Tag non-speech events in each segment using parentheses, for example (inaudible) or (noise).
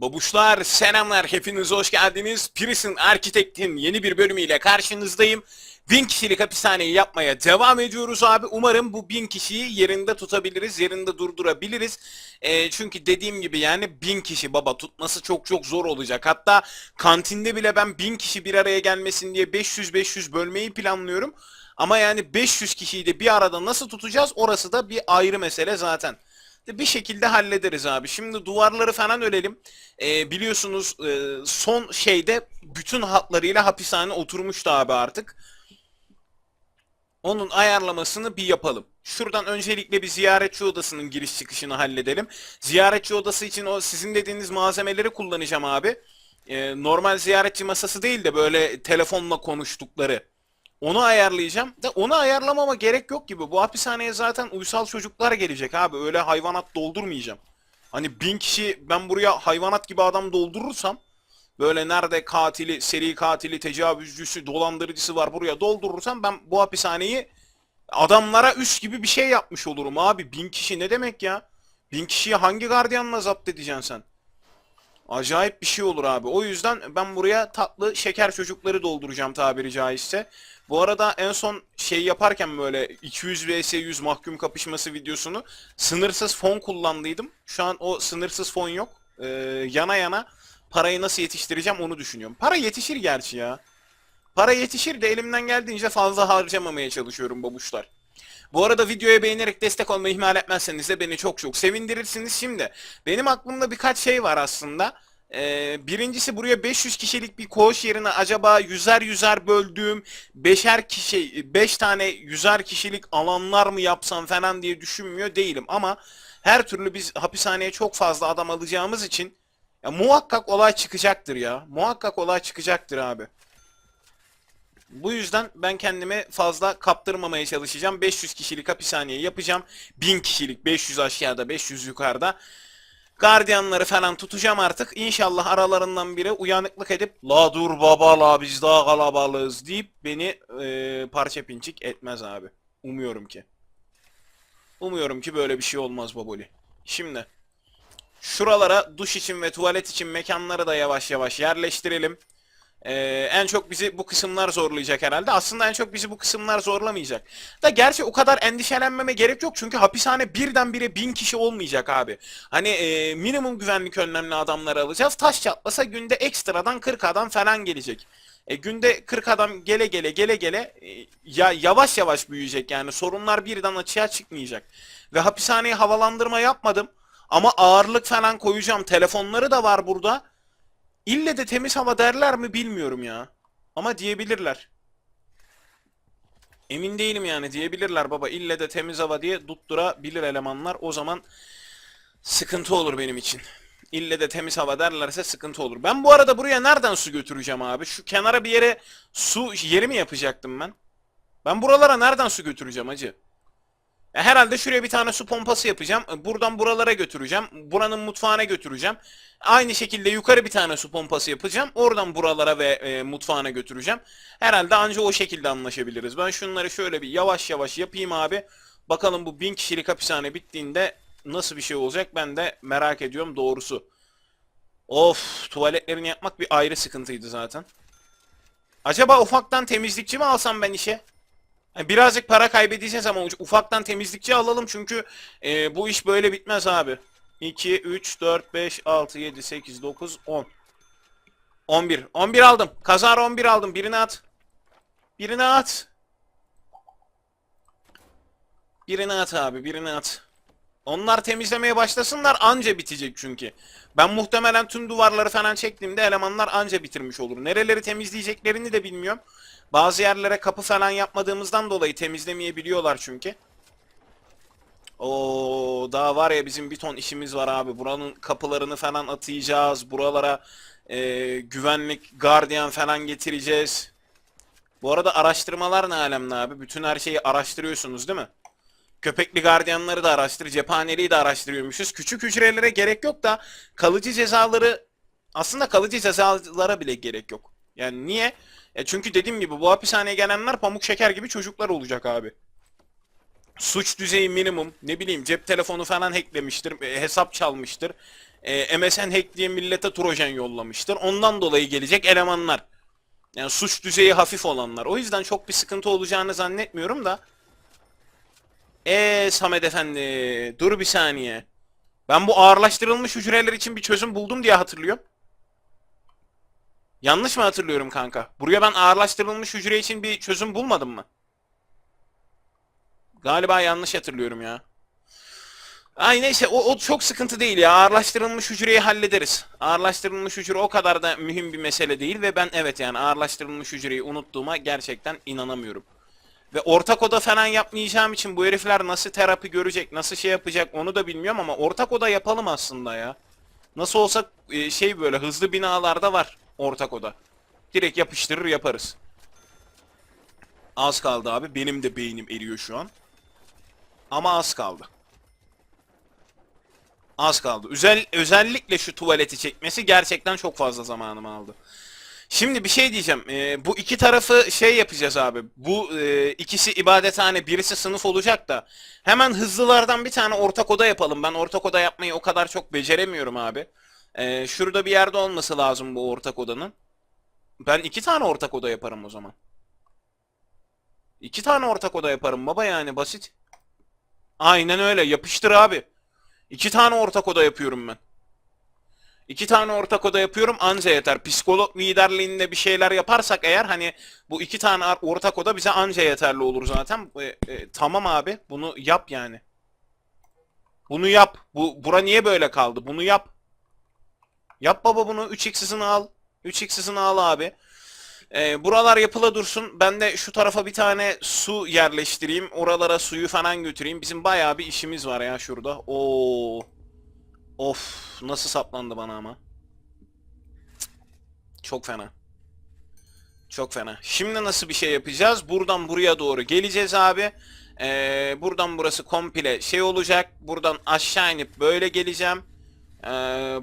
Babuşlar selamlar hepiniz hoş geldiniz. Prison Architect'in yeni bir bölümüyle karşınızdayım. Bin kişilik hapishaneyi yapmaya devam ediyoruz abi. Umarım bu bin kişiyi yerinde tutabiliriz, yerinde durdurabiliriz. Ee, çünkü dediğim gibi yani bin kişi baba tutması çok çok zor olacak. Hatta kantinde bile ben bin kişi bir araya gelmesin diye 500-500 bölmeyi planlıyorum. Ama yani 500 kişiyi de bir arada nasıl tutacağız orası da bir ayrı mesele zaten bir şekilde hallederiz abi. Şimdi duvarları falan ölelim. Ee, biliyorsunuz e, son şeyde bütün hatlarıyla hapishane oturmuştu abi artık. Onun ayarlamasını bir yapalım. Şuradan öncelikle bir ziyaretçi odasının giriş çıkışını halledelim. Ziyaretçi odası için o sizin dediğiniz malzemeleri kullanacağım abi. Ee, normal ziyaretçi masası değil de böyle telefonla konuştukları. Onu ayarlayacağım. Da onu ayarlamama gerek yok gibi. Bu hapishaneye zaten uysal çocuklar gelecek abi. Öyle hayvanat doldurmayacağım. Hani bin kişi ben buraya hayvanat gibi adam doldurursam böyle nerede katili, seri katili, tecavüzcüsü, dolandırıcısı var buraya doldurursam ben bu hapishaneyi adamlara üst gibi bir şey yapmış olurum abi. Bin kişi ne demek ya? Bin kişiyi hangi gardiyanla zapt edeceksin sen? Acayip bir şey olur abi. O yüzden ben buraya tatlı şeker çocukları dolduracağım tabiri caizse. Bu arada en son şey yaparken böyle 200 vs 100 mahkum kapışması videosunu sınırsız fon kullandıydım. Şu an o sınırsız fon yok. Ee, yana yana parayı nasıl yetiştireceğim onu düşünüyorum. Para yetişir gerçi ya. Para yetişir de elimden geldiğince fazla harcamamaya çalışıyorum babuşlar. Bu arada videoya beğenerek destek olmayı ihmal etmezseniz de beni çok çok sevindirirsiniz. Şimdi benim aklımda birkaç şey var aslında. Ee, birincisi buraya 500 kişilik bir koğuş yerine acaba yüzer yüzer böldüğüm beşer kişi 5 tane yüzer kişilik alanlar mı yapsam falan diye düşünmüyor değilim ama her türlü biz hapishaneye çok fazla adam alacağımız için ya muhakkak olay çıkacaktır ya. Muhakkak olay çıkacaktır abi. Bu yüzden ben kendimi fazla kaptırmamaya çalışacağım. 500 kişilik hapishaneyi yapacağım. 1000 kişilik 500 aşağıda 500 yukarıda. Gardiyanları falan tutacağım artık. İnşallah aralarından biri uyanıklık edip la dur baba la biz daha kalabalığız deyip beni e, parça pinçik etmez abi. Umuyorum ki. Umuyorum ki böyle bir şey olmaz baboli. Şimdi şuralara duş için ve tuvalet için mekanları da yavaş yavaş yerleştirelim. Ee, en çok bizi bu kısımlar zorlayacak herhalde. Aslında en çok bizi bu kısımlar zorlamayacak. Da gerçi o kadar endişelenmeme gerek yok. Çünkü hapishane birdenbire bin kişi olmayacak abi. Hani e, minimum güvenlik önlemli adamları alacağız. Taş çatlasa günde ekstradan 40 adam falan gelecek. E, günde 40 adam gele gele gele gele e, ya yavaş yavaş büyüyecek yani sorunlar birden açığa çıkmayacak. Ve hapishaneye havalandırma yapmadım. Ama ağırlık falan koyacağım. Telefonları da var burada. İlle de temiz hava derler mi bilmiyorum ya. Ama diyebilirler. Emin değilim yani diyebilirler baba. İlle de temiz hava diye tutturabilir elemanlar. O zaman sıkıntı olur benim için. İlle de temiz hava derlerse sıkıntı olur. Ben bu arada buraya nereden su götüreceğim abi? Şu kenara bir yere su yeri mi yapacaktım ben? Ben buralara nereden su götüreceğim acı? Herhalde şuraya bir tane su pompası yapacağım. Buradan buralara götüreceğim. Buranın mutfağına götüreceğim. Aynı şekilde yukarı bir tane su pompası yapacağım. Oradan buralara ve e, mutfağına götüreceğim. Herhalde anca o şekilde anlaşabiliriz. Ben şunları şöyle bir yavaş yavaş yapayım abi. Bakalım bu bin kişilik hapishane bittiğinde nasıl bir şey olacak ben de merak ediyorum doğrusu. Of tuvaletlerini yapmak bir ayrı sıkıntıydı zaten. Acaba ufaktan temizlikçi mi alsam ben işe? Yani birazcık para kaybedeceğiz ama ufaktan temizlikçi alalım çünkü e, bu iş böyle bitmez abi. 2, 3, 4, 5, 6, 7, 8, 9, 10. 11. 11 aldım. Kazar 11 aldım. Birini at. Birini at. Birini at abi. Birini at. Onlar temizlemeye başlasınlar anca bitecek çünkü. Ben muhtemelen tüm duvarları falan çektiğimde elemanlar anca bitirmiş olur. Nereleri temizleyeceklerini de bilmiyorum. Bazı yerlere kapı falan yapmadığımızdan dolayı temizlemeyebiliyorlar çünkü. O daha var ya bizim bir ton işimiz var abi. Buranın kapılarını falan atayacağız. Buralara e, güvenlik, gardiyan falan getireceğiz. Bu arada araştırmalar ne alemde abi? Bütün her şeyi araştırıyorsunuz değil mi? Köpekli gardiyanları da araştır, cephaneliği de araştırıyormuşuz. Küçük hücrelere gerek yok da kalıcı cezaları aslında kalıcı cezalara bile gerek yok. Yani niye? E çünkü dediğim gibi bu hapishaneye gelenler pamuk şeker gibi çocuklar olacak abi. Suç düzeyi minimum. Ne bileyim cep telefonu falan hacklemiştir. e, hesap çalmıştır. e, MSN hack diye millete trojan yollamıştır. Ondan dolayı gelecek elemanlar. Yani suç düzeyi hafif olanlar. O yüzden çok bir sıkıntı olacağını zannetmiyorum da. Eee Samet Efendi dur bir saniye. Ben bu ağırlaştırılmış hücreler için bir çözüm buldum diye hatırlıyorum. Yanlış mı hatırlıyorum kanka? Buraya ben ağırlaştırılmış hücre için bir çözüm bulmadım mı? Galiba yanlış hatırlıyorum ya. Ay neyse o, o çok sıkıntı değil ya. Ağırlaştırılmış hücreyi hallederiz. Ağırlaştırılmış hücre o kadar da mühim bir mesele değil ve ben evet yani ağırlaştırılmış hücreyi unuttuğuma gerçekten inanamıyorum. Ve ortak oda falan yapmayacağım için bu herifler nasıl terapi görecek, nasıl şey yapacak onu da bilmiyorum ama ortak oda yapalım aslında ya. Nasıl olsa e, şey böyle hızlı binalarda var ortak oda. Direkt yapıştırır yaparız. Az kaldı abi. Benim de beynim eriyor şu an. Ama az kaldı. Az kaldı. Özel, özellikle şu tuvaleti çekmesi gerçekten çok fazla zamanımı aldı. Şimdi bir şey diyeceğim. Ee, bu iki tarafı şey yapacağız abi. Bu e, ikisi ibadethane, birisi sınıf olacak da. Hemen hızlılardan bir tane ortak oda yapalım. Ben ortak oda yapmayı o kadar çok beceremiyorum abi. Ee, şurada bir yerde olması lazım bu ortak odanın. Ben iki tane ortak oda yaparım o zaman. İki tane ortak oda yaparım baba yani basit. Aynen öyle yapıştır abi. İki tane ortak oda yapıyorum ben. İki tane ortak oda yapıyorum anca yeter. Psikolog liderliğinde bir şeyler yaparsak eğer hani bu iki tane ortak oda bize anca yeterli olur zaten. E, e, tamam abi bunu yap yani. Bunu yap. Bu bura niye böyle kaldı? Bunu yap. Yap baba bunu 3x hızını al. 3x hızını al abi. Ee, buralar yapıla dursun. Ben de şu tarafa bir tane su yerleştireyim. Oralara suyu falan götüreyim. Bizim bayağı bir işimiz var ya şurada. Oo. Of nasıl saplandı bana ama. Çok fena. Çok fena. Şimdi nasıl bir şey yapacağız? Buradan buraya doğru geleceğiz abi. Ee, buradan burası komple şey olacak. Buradan aşağı inip böyle geleceğim. Ee,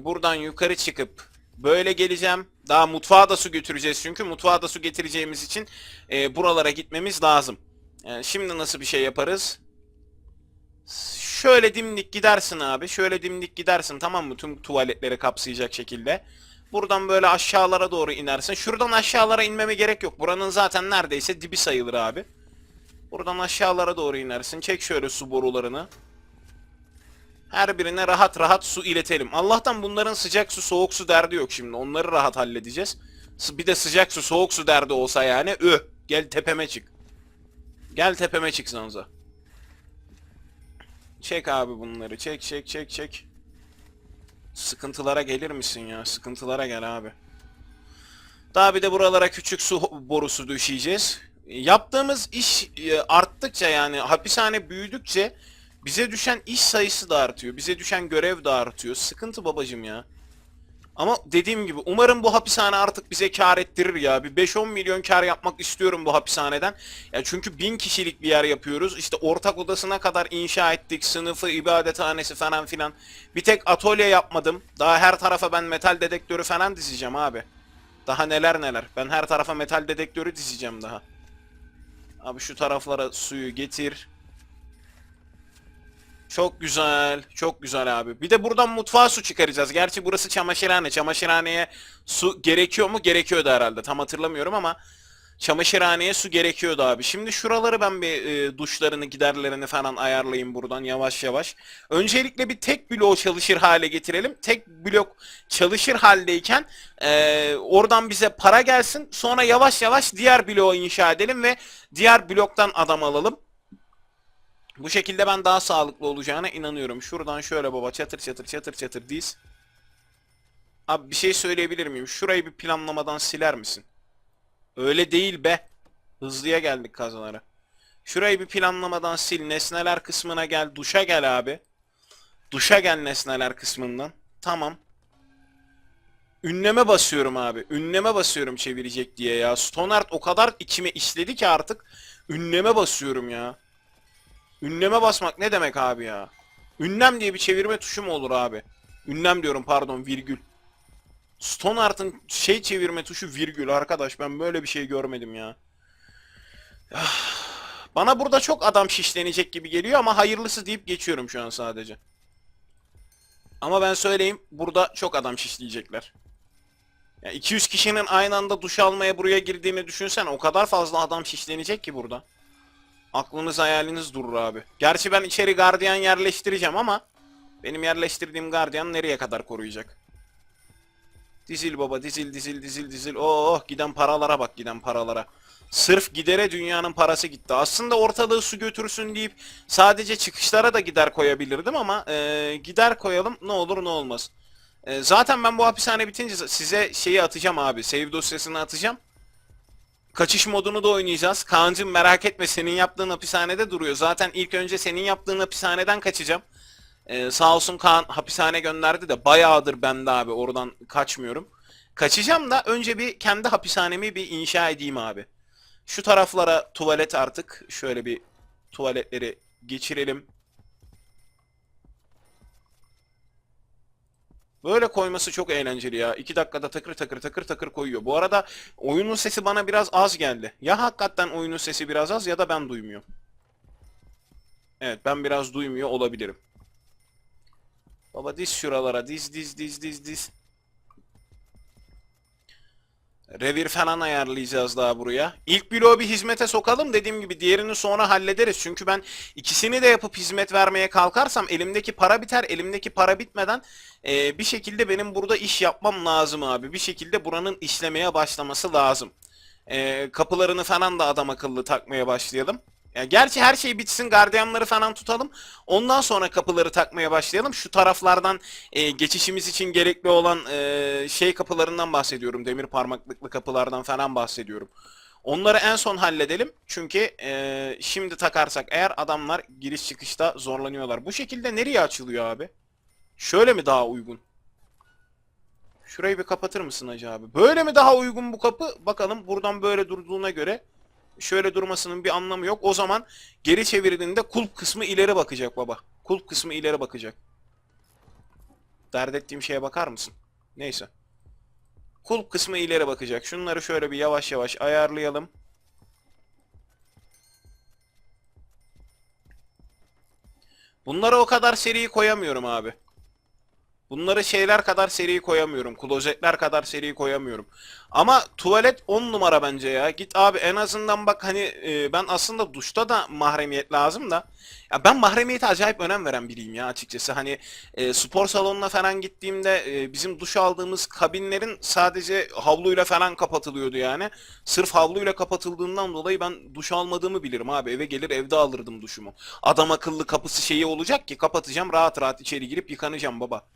buradan yukarı çıkıp böyle geleceğim. Daha mutfağa da su götüreceğiz çünkü mutfağa da su getireceğimiz için e, buralara gitmemiz lazım. Ee, şimdi nasıl bir şey yaparız? Şöyle dimdik gidersin abi. Şöyle dimdik gidersin tamam mı? Tüm tuvaletleri kapsayacak şekilde. Buradan böyle aşağılara doğru inersin. Şuradan aşağılara inmeme gerek yok. Buranın zaten neredeyse dibi sayılır abi. Buradan aşağılara doğru inersin. Çek şöyle su borularını. Her birine rahat rahat su iletelim. Allah'tan bunların sıcak su soğuk su derdi yok şimdi. Onları rahat halledeceğiz. Bir de sıcak su soğuk su derdi olsa yani ö gel tepeme çık. Gel tepeme çık Zanza. Çek abi bunları. Çek çek çek çek. Sıkıntılara gelir misin ya? Sıkıntılara gel abi. Daha bir de buralara küçük su borusu döşeyeceğiz. Yaptığımız iş e, arttıkça yani hapishane büyüdükçe bize düşen iş sayısı da artıyor. Bize düşen görev de artıyor. Sıkıntı babacım ya. Ama dediğim gibi umarım bu hapishane artık bize kar ettirir ya. Bir 5-10 milyon kar yapmak istiyorum bu hapishaneden. Ya çünkü 1000 kişilik bir yer yapıyoruz. İşte ortak odasına kadar inşa ettik. Sınıfı, ibadethanesi falan filan. Bir tek atölye yapmadım. Daha her tarafa ben metal dedektörü falan dizeceğim abi. Daha neler neler. Ben her tarafa metal dedektörü dizeceğim daha. Abi şu taraflara suyu getir. Çok güzel. Çok güzel abi. Bir de buradan mutfağa su çıkaracağız. Gerçi burası çamaşırhane. Çamaşırhaneye su gerekiyor mu? Gerekiyordu herhalde. Tam hatırlamıyorum ama çamaşırhaneye su gerekiyordu abi. Şimdi şuraları ben bir e, duşlarını, giderlerini falan ayarlayayım buradan yavaş yavaş. Öncelikle bir tek bloğu çalışır hale getirelim. Tek blok çalışır haldeyken e, oradan bize para gelsin. Sonra yavaş yavaş diğer bloğu inşa edelim ve diğer bloktan adam alalım. Bu şekilde ben daha sağlıklı olacağına inanıyorum. Şuradan şöyle baba çatır çatır çatır çatır diz. Abi bir şey söyleyebilir miyim? Şurayı bir planlamadan siler misin? Öyle değil be. Hızlıya geldik kazanlara. Şurayı bir planlamadan sil. Nesneler kısmına gel. Duşa gel abi. Duşa gel nesneler kısmından. Tamam. Ünleme basıyorum abi. Ünleme basıyorum çevirecek diye ya. Stonart o kadar içime işledi ki artık. Ünleme basıyorum ya. Ünleme basmak ne demek abi ya? Ünlem diye bir çevirme tuşu mu olur abi? Ünlem diyorum pardon virgül. Stoneart'ın şey çevirme tuşu virgül arkadaş ben böyle bir şey görmedim ya. Ah, Bana burada çok adam şişlenecek gibi geliyor ama hayırlısı deyip geçiyorum şu an sadece. Ama ben söyleyeyim burada çok adam şişleyecekler. Ya 200 kişinin aynı anda duş almaya buraya girdiğini düşünsen o kadar fazla adam şişlenecek ki burada. Aklınız hayaliniz durur abi. Gerçi ben içeri gardiyan yerleştireceğim ama benim yerleştirdiğim gardiyan nereye kadar koruyacak? Dizil baba dizil dizil dizil dizil. Oh giden paralara bak giden paralara. Sırf gidere dünyanın parası gitti. Aslında ortalığı su götürsün deyip sadece çıkışlara da gider koyabilirdim ama e, gider koyalım ne olur ne olmaz. E, zaten ben bu hapishane bitince size şeyi atacağım abi. Save dosyasını atacağım. Kaçış modunu da oynayacağız. Kaan'cım merak etme senin yaptığın hapishanede duruyor. Zaten ilk önce senin yaptığın hapishaneden kaçacağım. Ee, sağ olsun Kaan hapishane gönderdi de bayağıdır ben de abi oradan kaçmıyorum. Kaçacağım da önce bir kendi hapishanemi bir inşa edeyim abi. Şu taraflara tuvalet artık. Şöyle bir tuvaletleri geçirelim. Böyle koyması çok eğlenceli ya. 2 dakikada takır takır takır takır koyuyor. Bu arada oyunun sesi bana biraz az geldi. Ya hakikaten oyunun sesi biraz az ya da ben duymuyorum. Evet ben biraz duymuyor olabilirim. Baba diz şuralara diz diz diz diz diz. Revir falan ayarlayacağız daha buraya. İlk bloğu bir hizmete sokalım. Dediğim gibi diğerini sonra hallederiz. Çünkü ben ikisini de yapıp hizmet vermeye kalkarsam elimdeki para biter. Elimdeki para bitmeden e, bir şekilde benim burada iş yapmam lazım abi. Bir şekilde buranın işlemeye başlaması lazım. E, kapılarını falan da adam akıllı takmaya başlayalım. Ya gerçi her şey bitsin, gardiyanları falan tutalım. Ondan sonra kapıları takmaya başlayalım. Şu taraflardan e, geçişimiz için gerekli olan e, şey kapılarından bahsediyorum. Demir parmaklıklı kapılardan falan bahsediyorum. Onları en son halledelim. Çünkü e, şimdi takarsak eğer adamlar giriş çıkışta zorlanıyorlar. Bu şekilde nereye açılıyor abi? Şöyle mi daha uygun? Şurayı bir kapatır mısın Hacı abi? Böyle mi daha uygun bu kapı? Bakalım buradan böyle durduğuna göre şöyle durmasının bir anlamı yok. O zaman geri çevirdiğinde kulp kısmı ileri bakacak baba. Kulp kısmı ileri bakacak. Dert ettiğim şeye bakar mısın? Neyse. Kulp kısmı ileri bakacak. Şunları şöyle bir yavaş yavaş ayarlayalım. Bunları o kadar seri koyamıyorum abi. Bunları şeyler kadar seri koyamıyorum. Klozetler kadar seri koyamıyorum. Ama tuvalet 10 numara bence ya. Git abi en azından bak hani e, ben aslında duşta da mahremiyet lazım da. Ya ben mahremiyete acayip önem veren biriyim ya açıkçası. Hani e, spor salonuna falan gittiğimde e, bizim duş aldığımız kabinlerin sadece havluyla falan kapatılıyordu yani. Sırf havluyla kapatıldığından dolayı ben duş almadığımı bilirim abi. Eve gelir evde alırdım duşumu. Adam akıllı kapısı şeyi olacak ki kapatacağım rahat rahat içeri girip yıkanacağım baba.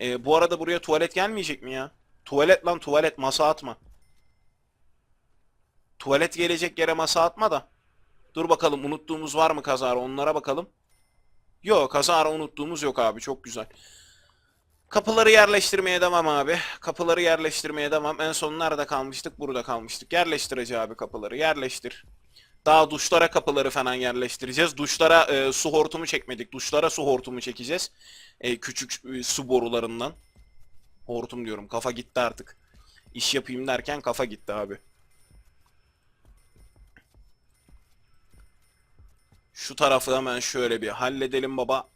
E, bu arada buraya tuvalet gelmeyecek mi ya? Tuvalet lan tuvalet masa atma. Tuvalet gelecek yere masa atma da. Dur bakalım unuttuğumuz var mı kazara onlara bakalım. Yok kazara unuttuğumuz yok abi çok güzel. Kapıları yerleştirmeye devam abi. Kapıları yerleştirmeye devam. En son nerede kalmıştık? Burada kalmıştık. Yerleştir abi kapıları. Yerleştir. Daha duşlara kapıları falan yerleştireceğiz. Duşlara e, su hortumu çekmedik. Duşlara su hortumu çekeceğiz. E, küçük e, su borularından. Hortum diyorum. Kafa gitti artık. İş yapayım derken kafa gitti abi. Şu tarafı hemen şöyle bir halledelim baba.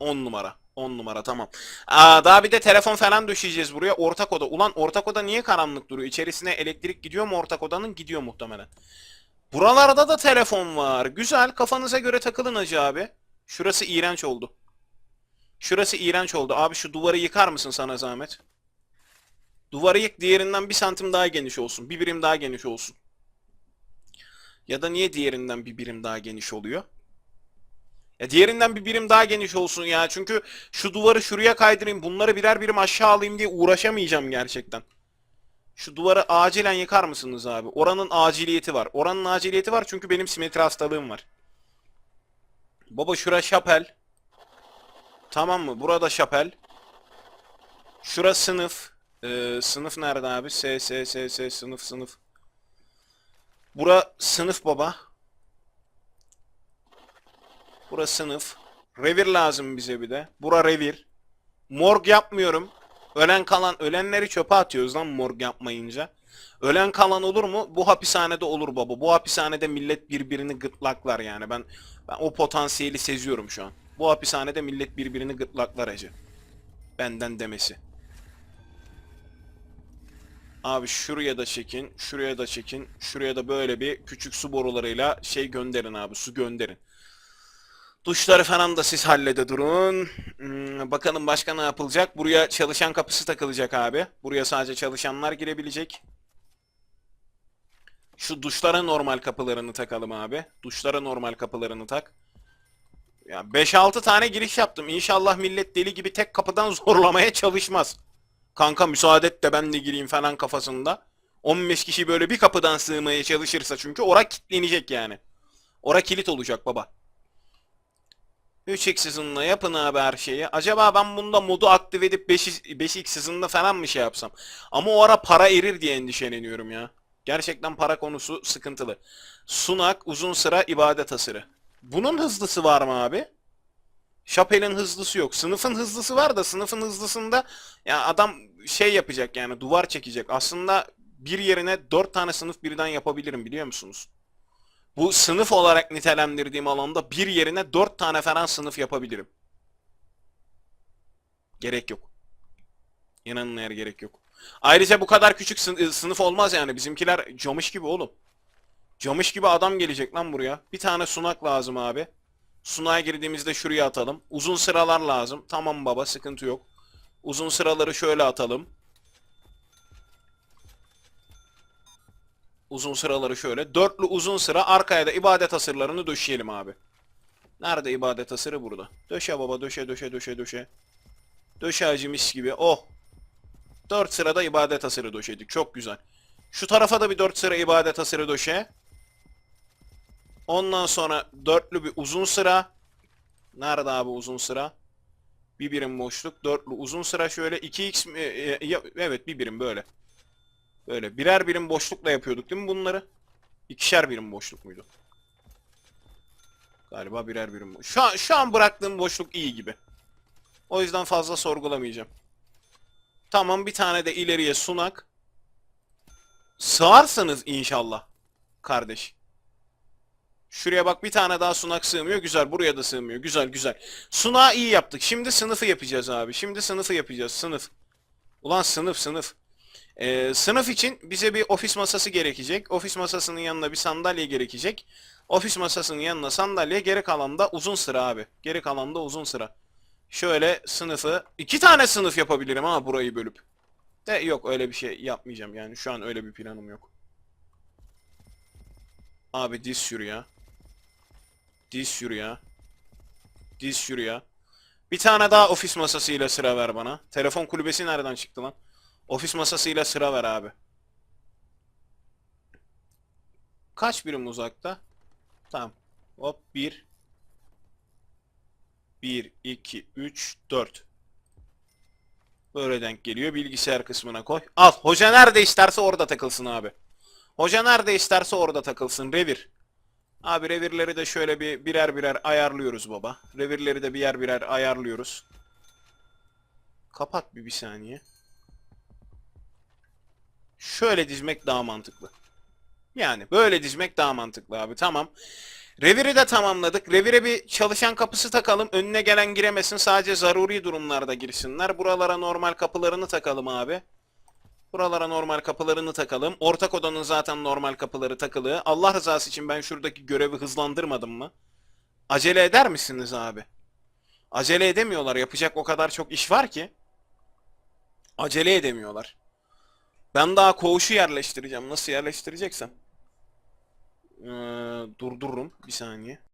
10 numara. 10 numara tamam. Aa, daha bir de telefon falan döşeyeceğiz buraya. Ortak oda. Ulan ortak oda niye karanlık duruyor? İçerisine elektrik gidiyor mu ortak odanın? Gidiyor muhtemelen. Buralarda da telefon var. Güzel. Kafanıza göre takılın hacı abi. Şurası iğrenç oldu. Şurası iğrenç oldu. Abi şu duvarı yıkar mısın sana zahmet? Duvarı yık diğerinden bir santim daha geniş olsun. Bir birim daha geniş olsun. Ya da niye diğerinden bir birim daha geniş oluyor? Ya diğerinden bir birim daha geniş olsun ya. Çünkü şu duvarı şuraya kaydırayım. Bunları birer birim aşağı alayım diye uğraşamayacağım gerçekten. Şu duvarı acilen yıkar mısınız abi? Oranın aciliyeti var. Oranın aciliyeti var çünkü benim simetri hastalığım var. Baba şura şapel. Tamam mı? Burada şapel. Şura sınıf. Ee, sınıf nerede abi? S, S, S, S, sınıf, sınıf. Bura sınıf baba. Bura sınıf. Revir lazım bize bir de. Bura revir. Morg yapmıyorum. Ölen kalan, ölenleri çöpe atıyoruz lan morg yapmayınca. Ölen kalan olur mu? Bu hapishanede olur baba. Bu hapishanede millet birbirini gırtlaklar yani. Ben ben o potansiyeli seziyorum şu an. Bu hapishanede millet birbirini gırtlaklar acı. Benden demesi. Abi şuraya da çekin, şuraya da çekin, şuraya da böyle bir küçük su borularıyla şey gönderin abi, su gönderin. Duşları falan da siz hallede durun. Hmm, bakalım başka ne yapılacak? Buraya çalışan kapısı takılacak abi. Buraya sadece çalışanlar girebilecek. Şu duşlara normal kapılarını takalım abi. Duşlara normal kapılarını tak. Ya 5-6 tane giriş yaptım. İnşallah millet deli gibi tek kapıdan (laughs) zorlamaya çalışmaz. Kanka müsaade et de ben de gireyim falan kafasında. 15 kişi böyle bir kapıdan sığmaya çalışırsa çünkü ora kilitlenecek yani. Ora kilit olacak baba. 3x hızında yapın abi her şeyi. Acaba ben bunda modu aktif edip 5, 5x hızında falan mı şey yapsam? Ama o ara para erir diye endişeleniyorum ya. Gerçekten para konusu sıkıntılı. Sunak, uzun sıra, ibadet asırı. Bunun hızlısı var mı abi? Şapel'in hızlısı yok. Sınıfın hızlısı var da sınıfın hızlısında ya adam şey yapacak yani duvar çekecek. Aslında bir yerine dört tane sınıf birden yapabilirim biliyor musunuz? Bu sınıf olarak nitelendirdiğim alanda bir yerine dört tane falan sınıf yapabilirim. Gerek yok. İnanın eğer gerek yok. Ayrıca bu kadar küçük sın- sınıf olmaz yani. Bizimkiler camış gibi oğlum. Camış gibi adam gelecek lan buraya. Bir tane sunak lazım abi. Sunağa girdiğimizde şuraya atalım. Uzun sıralar lazım. Tamam baba sıkıntı yok. Uzun sıraları şöyle atalım. Uzun sıraları şöyle. Dörtlü uzun sıra arkaya da ibadet asırlarını döşeyelim abi. Nerede ibadet asırı burada? Döşe baba döşe döşe döşe döşe. Döşe hacı mis gibi. Oh. Dört sırada ibadet asırı döşedik. Çok güzel. Şu tarafa da bir dört sıra ibadet asırı döşe. Ondan sonra dörtlü bir uzun sıra. Nerede abi uzun sıra? Bir birim boşluk. Dörtlü uzun sıra şöyle 2x mi? E, e, evet bir birim böyle. Böyle birer birim boşlukla yapıyorduk değil mi bunları? İkişer birim boşluk muydu? Galiba birer birim boşluk. Şu an, şu an bıraktığım boşluk iyi gibi. O yüzden fazla sorgulamayacağım. Tamam bir tane de ileriye sunak. Sığarsanız inşallah. Kardeş. Şuraya bak bir tane daha sunak sığmıyor. Güzel. Buraya da sığmıyor. Güzel güzel. Sunağı iyi yaptık. Şimdi sınıfı yapacağız abi. Şimdi sınıfı yapacağız. Sınıf. Ulan sınıf sınıf. Ee, sınıf için bize bir ofis masası gerekecek. Ofis masasının yanına bir sandalye gerekecek. Ofis masasının yanına sandalye. Geri kalan da uzun sıra abi. Geri kalan da uzun sıra. Şöyle sınıfı. iki tane sınıf yapabilirim ha burayı bölüp. De yok öyle bir şey yapmayacağım yani. Şu an öyle bir planım yok. Abi diz şuraya. Diz şuraya. Diz şuraya. Bir tane daha ofis masasıyla sıra ver bana. Telefon kulübesi nereden çıktı lan? Ofis masasıyla sıra ver abi. Kaç birim uzakta? Tamam. Hop 1 1 2 3 4 Böyle denk geliyor. Bilgisayar kısmına koy. Al. Hoca nerede isterse orada takılsın abi. Hoca nerede isterse orada takılsın. Revir. Abi revirleri de şöyle bir birer birer ayarlıyoruz baba. Revirleri de birer birer ayarlıyoruz. Kapat bir bir saniye. Şöyle dizmek daha mantıklı. Yani böyle dizmek daha mantıklı abi. Tamam. Reviri de tamamladık. Revire bir çalışan kapısı takalım. Önüne gelen giremesin. Sadece zaruri durumlarda girsinler. Buralara normal kapılarını takalım abi. Buralara normal kapılarını takalım. Ortak odanın zaten normal kapıları takılı. Allah rızası için ben şuradaki görevi hızlandırmadım mı? Acele eder misiniz abi? Acele edemiyorlar. Yapacak o kadar çok iş var ki. Acele edemiyorlar. Ben daha koğuşu yerleştireceğim. Nasıl yerleştireceksem. Ee, durdururum. Bir saniye.